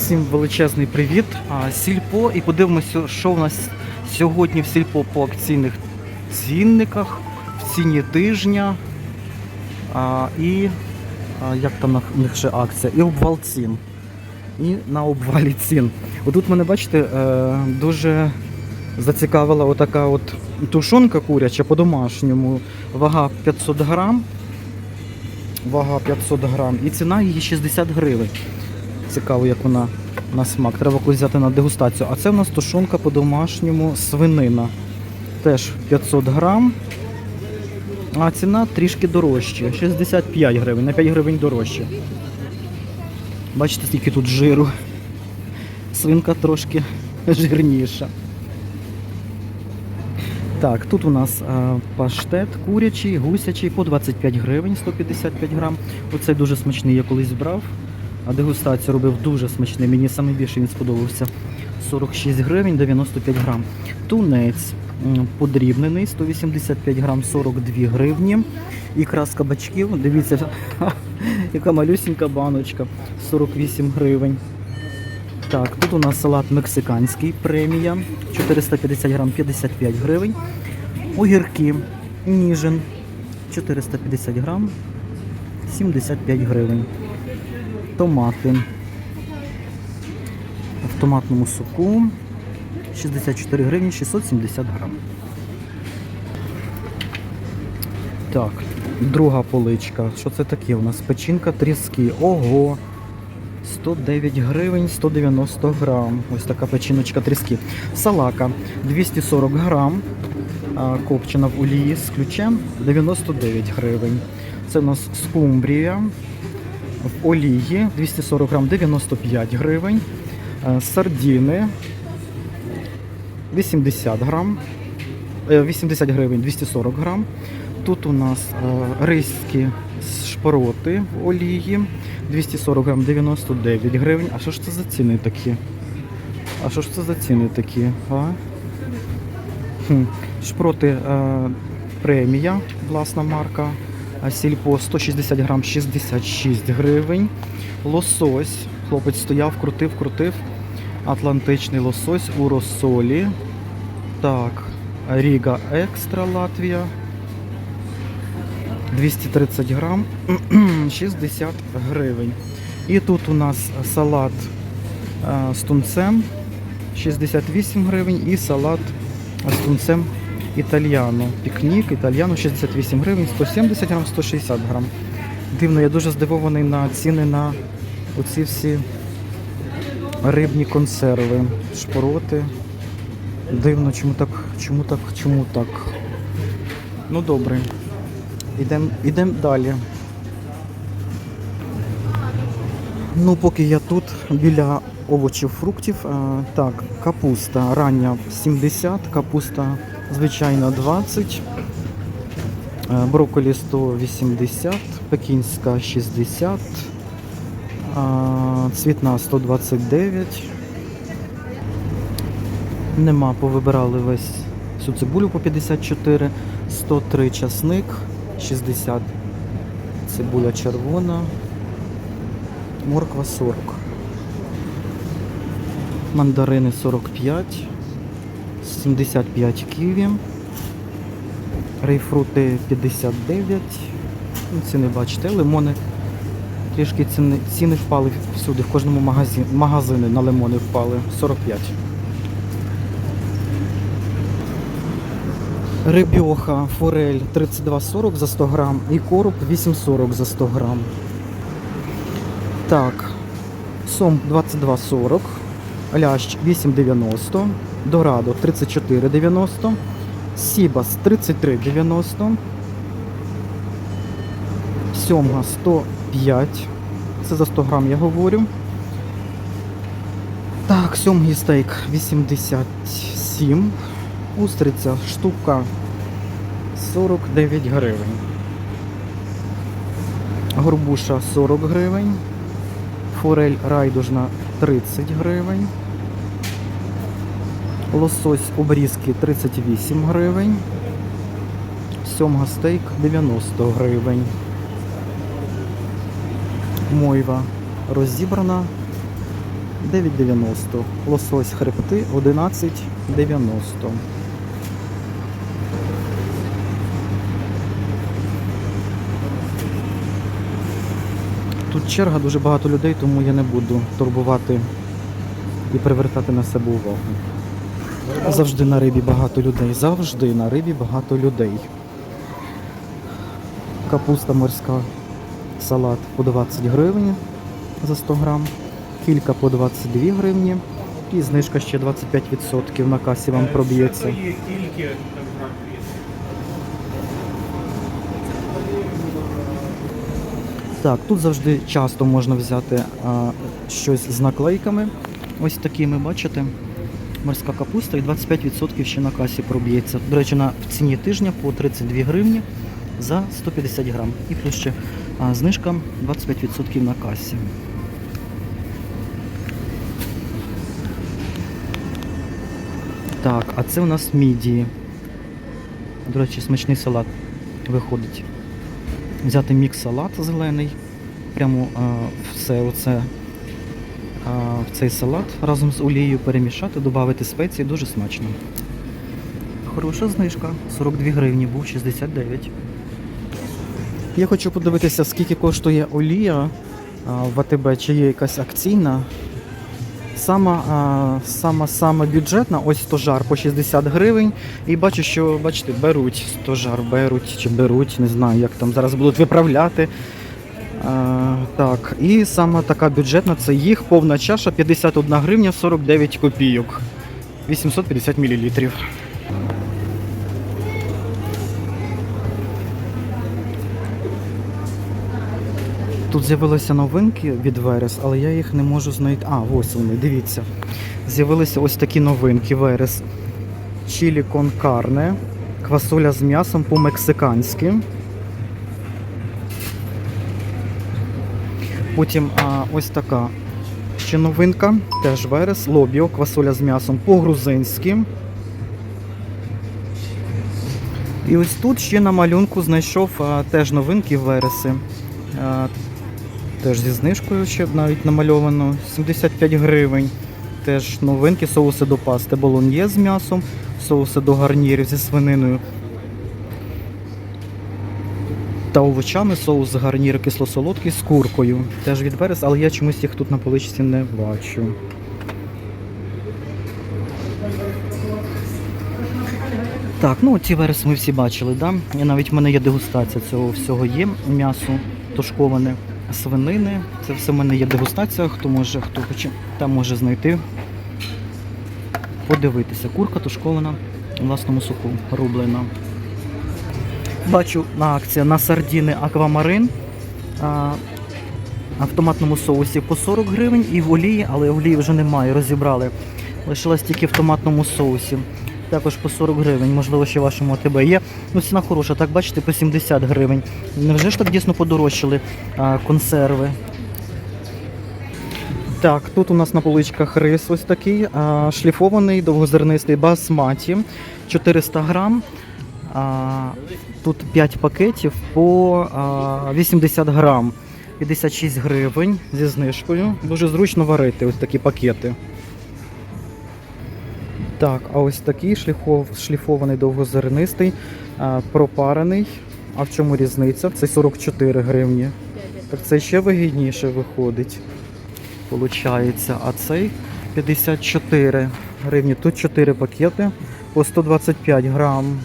Всім величезний привіт. Сільпо і подивимося, що в нас сьогодні в сільпо по акційних цінниках, в ціні тижня. А, і а, як там на них ще акція? І обвал цін. І на обвалі цін. Отут мене, бачите, е, дуже зацікавила отака от тушонка куряча по-домашньому. Вага 500 грам. Вага 500 грам. І ціна її 60 гривень. Цікаво, як вона на смак. Треба колись взяти на дегустацію. А це в нас тушонка по-домашньому свинина. Теж 500 грам. А ціна трішки дорожча. 65 гривень, на 5 гривень дорожче. Бачите, скільки тут жиру. Свинка трошки жирніша. Так, тут у нас а, паштет курячий, гусячий по 25 гривень, 155 грам. Оцей дуже смачний, я колись брав. А дегустацію робив дуже смачний. Мені саме більше він сподобався. 46 гривень 95 грам. Тунець подрібнений 185 грам 42 гривні. Ікра з кабачків. Дивіться, яка малюсінька баночка 48 гривень. Так, тут у нас салат мексиканський премія 450 грам 55 гривень. Огірки ніжин 450 грам 75 гривень. Томати в томатному соку 64 гривні 670 грам. Так, друга поличка. Що це таке у нас? Печінка тріски. Ого! 109 гривень 190 грам. Ось така печіночка тріски. Салака 240 грам. Копчена в олії з ключем 99 гривень. Це у нас скумбрія в олії 240 грам 95 гривень. Е, Сардіни 80 грам. е, 80 гривень 240 грам. Тут у нас е, риські шпроти в олії 240 грам 99 гривень. А що ж це за ціни такі? А що ж це за ціни такі? А? Шпроти е, премія, власна марка. А Сільпо 160 грам 66 гривень. Лосось. Хлопець стояв, крутив, крутив. Атлантичний лосось у розсолі. Так, Ріга Екстра Латвія. 230 грам 60 гривень. І тут у нас салат е, з тунцем 68 гривень і салат з тунцем італьяно. Пікнік італьяно 68 гривень, 170 грам, 160 грам. Дивно, я дуже здивований на ціни на оці всі рибні консерви, шпороти. Дивно, чому так, чому так, чому так. Ну добре. Ідемо ідем далі. Ну, поки я тут біля овочів, фруктів. е, так, капуста рання 70, капуста звичайна 20, е, брокколі 180, пекінська 60, е, цвітна 129. Нема, повибирали весь всю цибулю по 54, 103 часник, 60 цибуля червона, морква 40. Мандарини 45, 75 ківі, рейфрути 59. Ну, Ціни бачите, лимони трішки ціни, ціни впали всюди, в кожному магазині, магазини на лимони впали 45. Рибьоха, форель 32,40 за 100 грам і короб 8,40 за 100 грам. Так, сом 22,40, лящ 8,90, дорадо 34,90, сібас 33,90, сьомга 105, це за 100 грам я говорю. Так, сьомгий стейк 87, Устриця штука 49 гривень. Горбуша 40 гривень. Форель райдужна 30 гривень. Лосось обрізки 38 гривень. Сьомга стейк 90 гривень. Мойва розібрана 9,90. Лосось хребти 11,90. Тут черга дуже багато людей, тому я не буду турбувати і привертати на себе увагу. Завжди на рибі багато людей. Завжди на рибі багато людей. Капуста морська, салат по 20 гривень за 100 грам, кілька по 22 гривні і знижка ще 25% на касі вам проб'ється. Є тільки так грам 200. Так, тут завжди часто можна взяти а, щось з наклейками. Ось такими, бачите? Морська капуста і 25% ще на касі проб'ється. До речі, на в ціні тижня по 32 гривні за 150 грам. І плюс ще а, знижка 25% на касі. Так, а це у нас мідії. До речі, смачний салат виходить взяти мікс салат зелений, прямо а, все оце в цей салат разом з олією перемішати, додати спеції, дуже смачно. Хороша знижка, 42 гривні, був 69. Я хочу подивитися, скільки коштує олія в АТБ, чи є якась акційна. Сама, сама, сама бюджетна, ось стожар по 60 гривень. І бачу, що бачите, беруть стожар, беруть чи беруть, не знаю, як там зараз будуть виправляти. Так, і сама така бюджетна це їх повна чаша 51 гривня 49 копійок. 850 мл. Тут з'явилися новинки від Верес, але я їх не можу знайти. А, ось вони, дивіться. З'явилися ось такі новинки Верес. Чілі кон карне, квасоля з м'ясом по-мексиканськи. Потім а, ось така ще новинка, теж Верес, лобіо, квасоля з м'ясом по-грузинськи. І ось тут ще на малюнку знайшов а, теж новинки Вереси. А, Теж зі знижкою ще навіть намальовано 75 гривень. Теж новинки, соуси до пасти болоньє з м'ясом, соуси до гарнірів зі свининою. Та овочами соус гарнір кисло-солодкий з куркою. Теж від Верес, але я чомусь їх тут на поличці не бачу. Так, ну ці верес ми всі бачили, да? І навіть в мене є дегустація цього всього є. М'ясо тушковане свинини. Це все в мене є дегустація. Хто може, хто хоче, там може знайти. Подивитися. Курка тушкована у власному соку рублена. Бачу на акція на сардіни аквамарин. А, в томатному соусі по 40 гривень і в олії, але олії вже немає, розібрали. Лишилась тільки в томатному соусі. Також по 40 гривень, можливо, ще вашому АТБ є. Ну, ціна хороша, так бачите, по 70 гривень. Невже ж так дійсно подорожчали а, консерви? Так, тут у нас на поличках рис ось такий, а, шліфований, довгозернистий басматі, 400 грам. Тут 5 пакетів по а, 80 грам. 56 гривень зі знижкою. Дуже зручно варити ось такі пакети. Так, а ось такий шліфов, шліфований довгозернистий, пропарений. А в чому різниця? Це 44 гривні. Так це ще вигідніше виходить. Получається, а цей 54 гривні. Тут 4 пакети по 125 грам.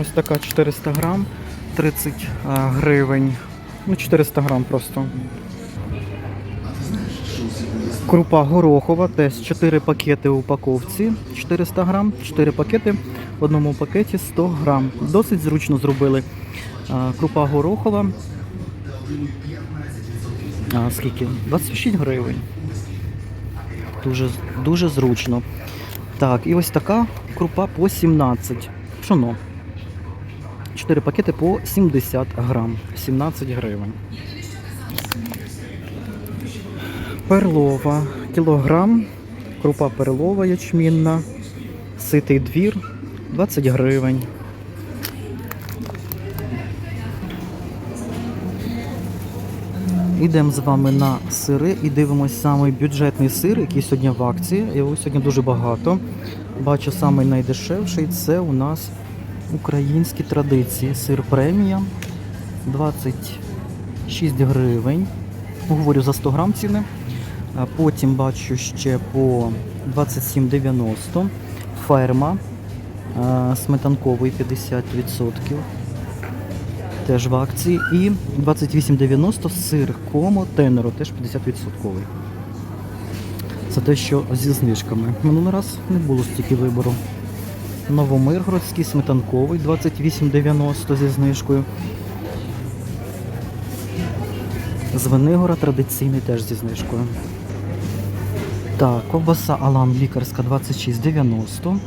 Ось така 400 грам, 30 гривень. Ну, 400 грам просто. Крупа горохова, теж 4 пакети у упаковці, 400 грам, 4 пакети в одному пакеті 100 грам. Досить зручно зробили. Крупа горохова. А, скільки? 26 гривень. Дуже, дуже зручно. Так, і ось така крупа по 17. Пшоно. 4 пакети по 70 грам. 17 гривень. Перлова. Кілограм. Крупа перлова ячмінна. Ситий двір. 20 гривень. Йдемо з вами на сири і дивимося самий бюджетний сир, який сьогодні в акції. Його сьогодні дуже багато. Бачу самий найдешевший це у нас українські традиції. Сир премія 26 гривень. Говорю за 100 грам ціни. Потім бачу ще по 27,90. Ферма сметанковий 50%. Теж в акції. І 28,90 сир комо тенеро, теж 50%. Це те, що зі знижками. Минулий раз не було стільки вибору. Новомиргородський сметанковий 28,90 зі знижкою. Звенигора традиційний теж зі знижкою. Так, ковбаса Алан лікарська 26,90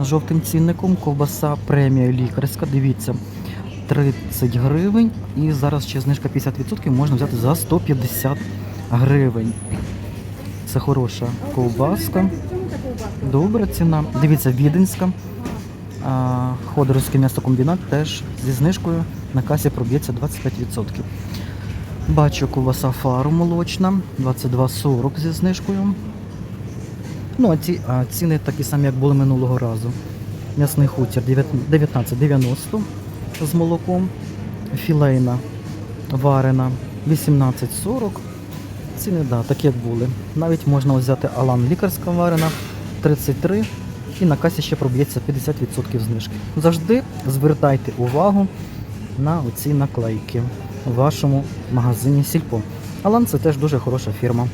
з жовтим цінником. Ковбаса премія лікарська, дивіться, 30 гривень. І зараз ще знижка 50% можна взяти за 150 гривень. Це хороша ковбаска. Добра ціна. Дивіться, віденська. А, Ходорівський м'ясокомбінат теж зі знижкою на касі проб'ється 25%. Бачу ковбаса фару молочна 22,40 зі знижкою. Ну, а ці а ціни такі самі, як були минулого разу. М'ясний хутір 19,90 з молоком. Філейна варена 18,40. Ціни, да, такі як були. Навіть можна взяти Алан лікарська варена 33 і на касі ще проб'ється 50% знижки. Завжди звертайте увагу на оці наклейки у вашому магазині Сільпо. Алан це теж дуже хороша фірма.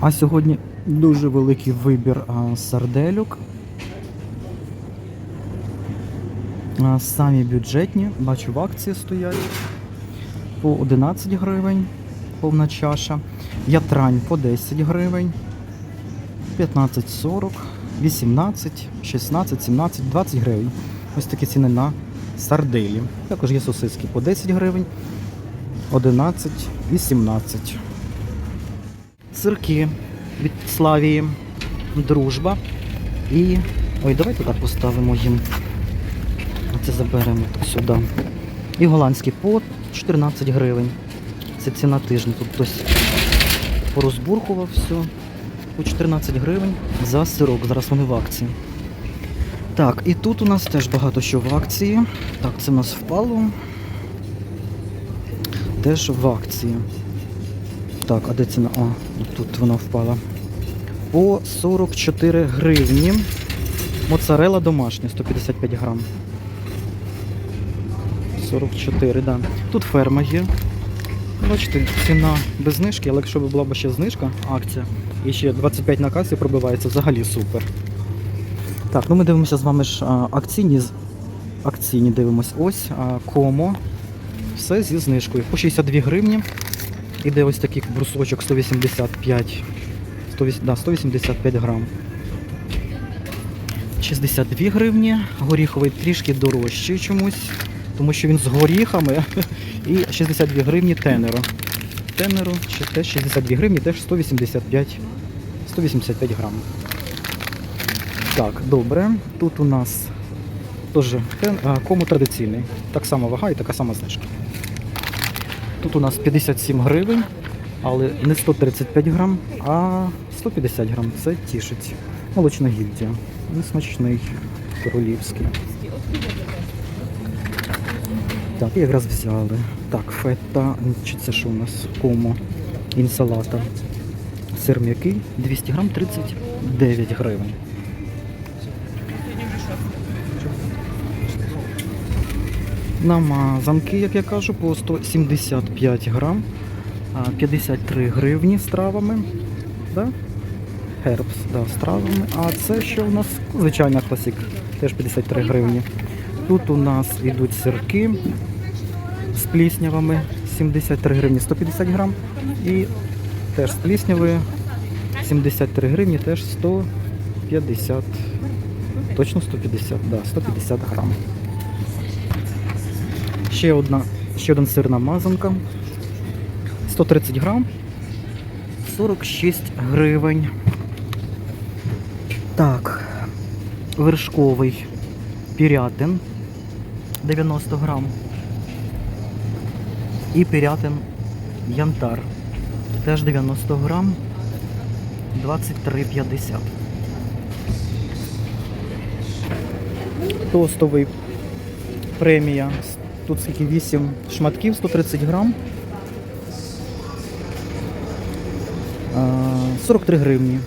А сьогодні дуже великий вибір. А, Самі бюджетні, бачу в акції стоять по 11 гривень повна чаша. Ятрань по 10 гривень, 15,40, 18, 16, 17, 20 гривень. Ось такі ціни на сарделі. Також є сосиски по 10 гривень, 11, 18. Сирки від Славії, дружба. І. Ой, давайте так поставимо їм. Це заберемо сюди. І голландський по 14 гривень. Це ціна тижня. Тут хтось порозбурхував все. По 14 гривень за сирок. Зараз вони в акції. Так, і тут у нас теж багато що в акції. Так, це в нас впало. Теж в акції. Так, а де ціна? О, тут вона впала. По 44 гривні. Моцарела домашня, 155 грам. 44, да. Тут ферма є. Бачите, ціна без знижки, але якщо б була б ще знижка, акція, і ще 25 на касі пробивається, взагалі супер. Так, ну ми дивимося з вами ж акційні. Акційні дивимось. Ось комо. Все зі знижкою. По 62 гривні. Іде ось такий брусочок 185. 108, да, 185 грам. 62 гривні. Горіховий трішки дорожчий чомусь, тому що він з горіхами. І 62 гривні тенеро. Тенеро ще теж 62 гривні, теж 185, 185 грам. Так, добре. Тут у нас теж кому традиційний. Так само вага і така сама знижка. Тут у нас 57 гривень, але не 135 грам, а 150 грам. Це тішить. Молочна гільдія. Він смачний, королівський. Так, і якраз взяли. Так, фета, чи це що у нас? Комо, інсалата. Сир м'який, 200 грам, 39 гривень. Намазанки, як я кажу, по 175 грам, 53 гривні з травами. Да? Хербс, да, з травами. А це що у нас? Звичайна класик, теж 53 гривні. Тут у нас йдуть сирки з пліснявами 73 гривні 150 грам. І теж з пліснявою 73 гривні, теж 150. Точно 150, да, 150 грам. Ще одна, ще один сирна мазанка. 130 грам. 46 гривень. Так, вершковий пірятин 90 грам. І пірятин янтар. Теж 90 грам. 23,50. Тостовий премія. Тут скільки 8 шматків, 130 грам. 43 гривні.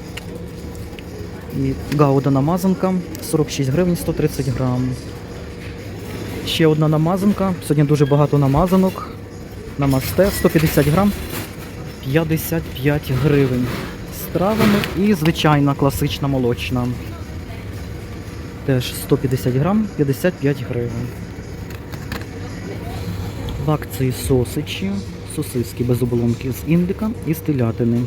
І гауда намазанка 46 гривень 130 грам. Ще одна намазанка. Сьогодні дуже багато намазанок. Намасте 150 грам 55 гривень. З травами і звичайна класична молочна. Теж 150 грам 55 гривень. В акції сосичі, сосиски без оболонки з індика і з телятини.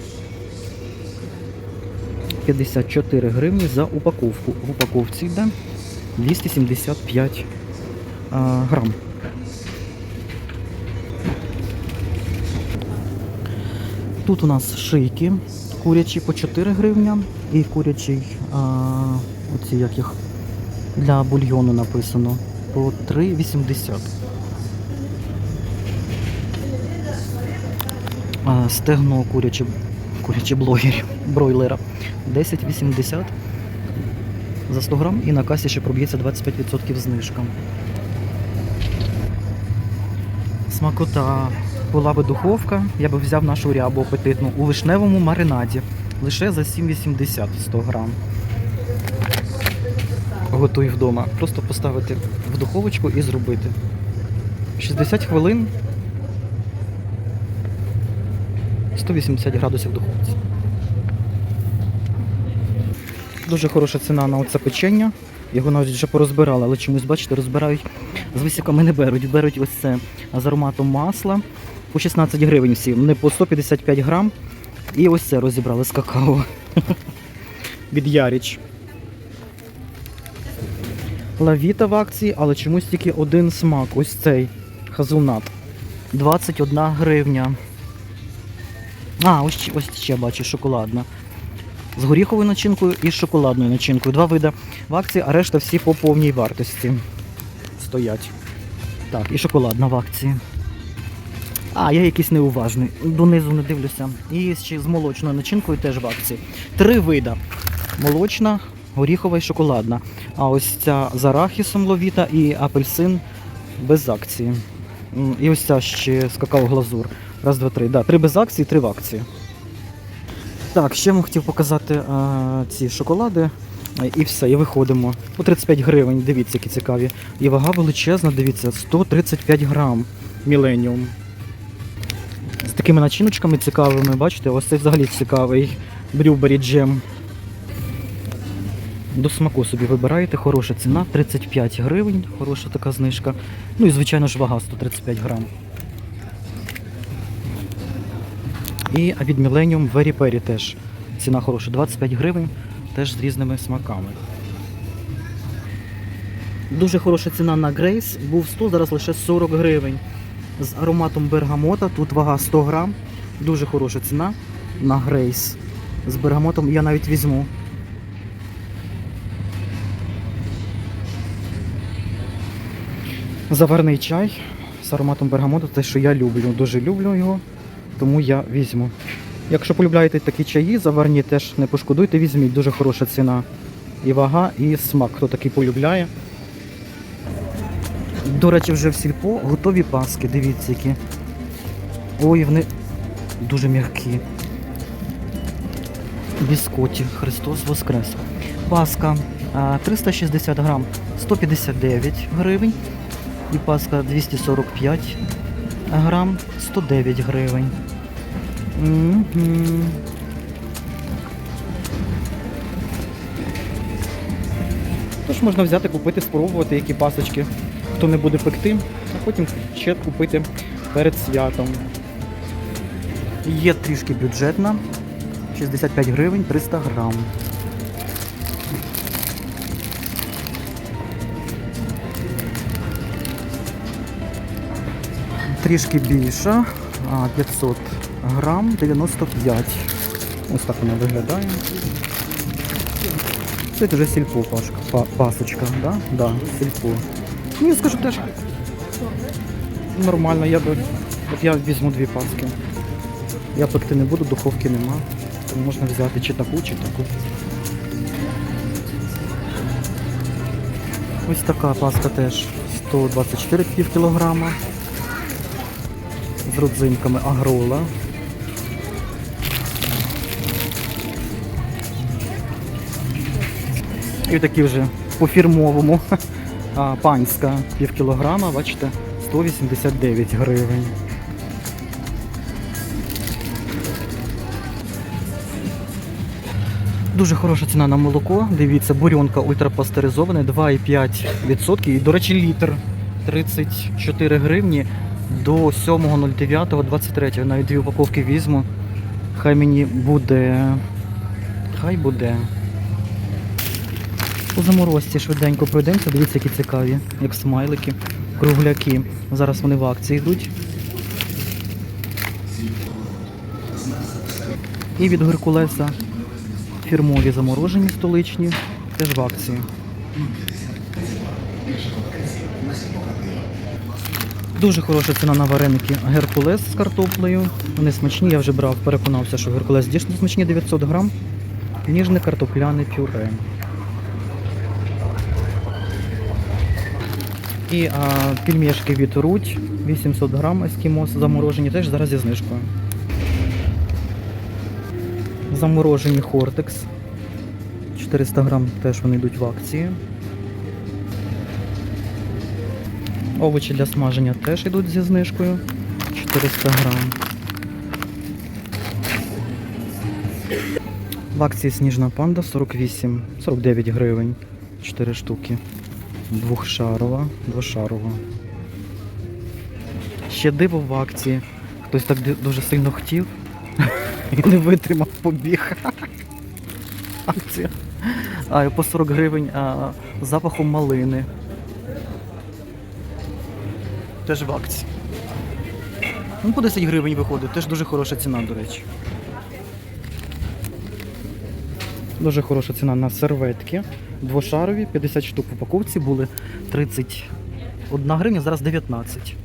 54 гривні за упаковку. В упаковці йде 275 а, грам. Тут у нас шийки курячі по 4 гривня і курячий, а, оці як їх, для бульйону написано по 3,80. Стегно куряче, куряче блогерів, бройлера 10,80 за 100 грам і на касі ще проб'ється 25% знижка. Смакота була би духовка, я би взяв нашу рябу апетитну у вишневому маринаді. Лише за 7,80 100 грам. Готуй вдома. Просто поставити в духовочку і зробити. 60 хвилин 180 градусів духовці. Дуже хороша ціна на оце печення. Його навіть вже порозбирали, але чомусь, бачите, розбирають з висіками не беруть. Беруть ось це з ароматом масла по 16 гривень всі, не по 155 грам. І ось це розібрали з какао. Від Яріч. Лавіта в акції, але чомусь тільки один смак. Ось цей хазунат. 21 гривня. А, ось, ось ще бачу, шоколадна. З горіховою начинкою і з шоколадною начинкою. Два види в акції, а решта всі по повній вартості стоять. Так, і шоколадна в акції. А, я якийсь неуважний. Донизу не дивлюся. І ще з молочною начинкою теж в акції. Три вида. Молочна, горіхова і шоколадна. А ось ця з арахісом ловіта і апельсин без акції. І ось ця ще з какао-глазур. Раз, два, три. Да, три без акції, три в акції. Так, ще вам хотів показати а, ці шоколади. І все, і виходимо. По 35 гривень, дивіться, які цікаві. І вага величезна, дивіться, 135 грам Міленіум. Такими начиночками цікавими, бачите, ось цей взагалі цікавий. Брюбері джем. До смаку собі вибираєте, хороша ціна, 35 гривень, хороша така знижка. Ну і звичайно ж вага 135 грам. І від Millennium Very Perry теж ціна хороша, 25 гривень, теж з різними смаками. Дуже хороша ціна на Grace, був 100, зараз лише 40 гривень. З ароматом бергамота, тут вага 100 грам. Дуже хороша ціна на Grace. З бергамотом я навіть візьму. Заварний чай з ароматом бергамоту, те, що я люблю, дуже люблю його, тому я візьму. Якщо полюбляєте такі чаї, заварні теж не пошкодуйте, візьміть, дуже хороша ціна. І вага, і смак, хто такий полюбляє. До речі, вже в сільпо готові паски, дивіться які. Ой, вони дуже м'які. Біскоті, Христос Воскрес. Паска 360 грам 159 гривень. І паска 245 грам 109 гривень. Мгм. Тож можна взяти, купити, спробувати, які пасочки. Хто не буде пекти, а потім ще купити перед святом. Є трішки бюджетна. 65 гривень 300 грам. Трішки більша, 500 грам 95. Ось так вона виглядає. Це вже сільпо пашка, па- пасочка, да? Да, сільпо. Ну, я скажу теж нормально, я би От я візьму дві паски. Я пекти не буду, духовки нема. Тому можна взяти чи таку, чи таку. Ось така паска теж 124 пів кілограма. З родзинками агрола. І такі вже по фірмовому. А, панська пів кілограма, бачите, 189 гривень. Дуже хороша ціна на молоко. Дивіться, бурьонка ультрапастеризоване 2,5%. І, до речі, літр 34 гривні до 7.09.23. Навіть дві упаковки візьму. Хай мені буде. Хай буде. У заморозці швиденько пройдемося. Дивіться, які цікаві, як смайлики, кругляки. Зараз вони в акції йдуть. І від Геркулеса фірмові заморожені столичні, теж в акції. Дуже хороша ціна на вареники Геркулес з картоплею. Вони смачні, я вже брав, переконався, що Геркулес дійсно смачні 900 грам. Ніжне картопляне пюре. І а, пельмешки від Руть 800 грам ескімос заморожені, теж зараз зі знижкою. Заморожені Хортекс. 400 грам теж вони йдуть в акції. Овочі для смаження теж йдуть зі знижкою. 400 грам. В акції сніжна панда 48, 49 гривень. 4 штуки. Двохшарова, двошарова. Ще диво в акції. Хтось так дуже сильно хотів і не витримав побіг. Акція. А, по 40 гривень а, запахом малини. Теж в акції. Ну, по 10 гривень виходить, теж дуже хороша ціна, до речі. Дуже хороша ціна на серветки. Двошарові, 50 штук в упаковці були 31 гривня, зараз 19.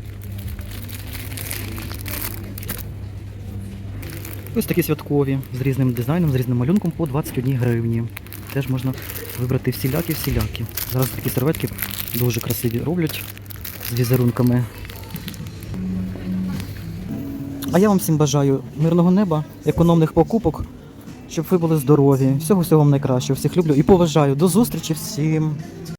Ось такі святкові з різним дизайном, з різним малюнком по 21 гривні. Теж можна вибрати всілякі-всілякі. Зараз такі серветки дуже красиві роблять з візерунками. А я вам всім бажаю мирного неба, економних покупок, щоб ви були здорові. Всього всього вам найкращого. Всіх люблю і поважаю. До зустрічі всім!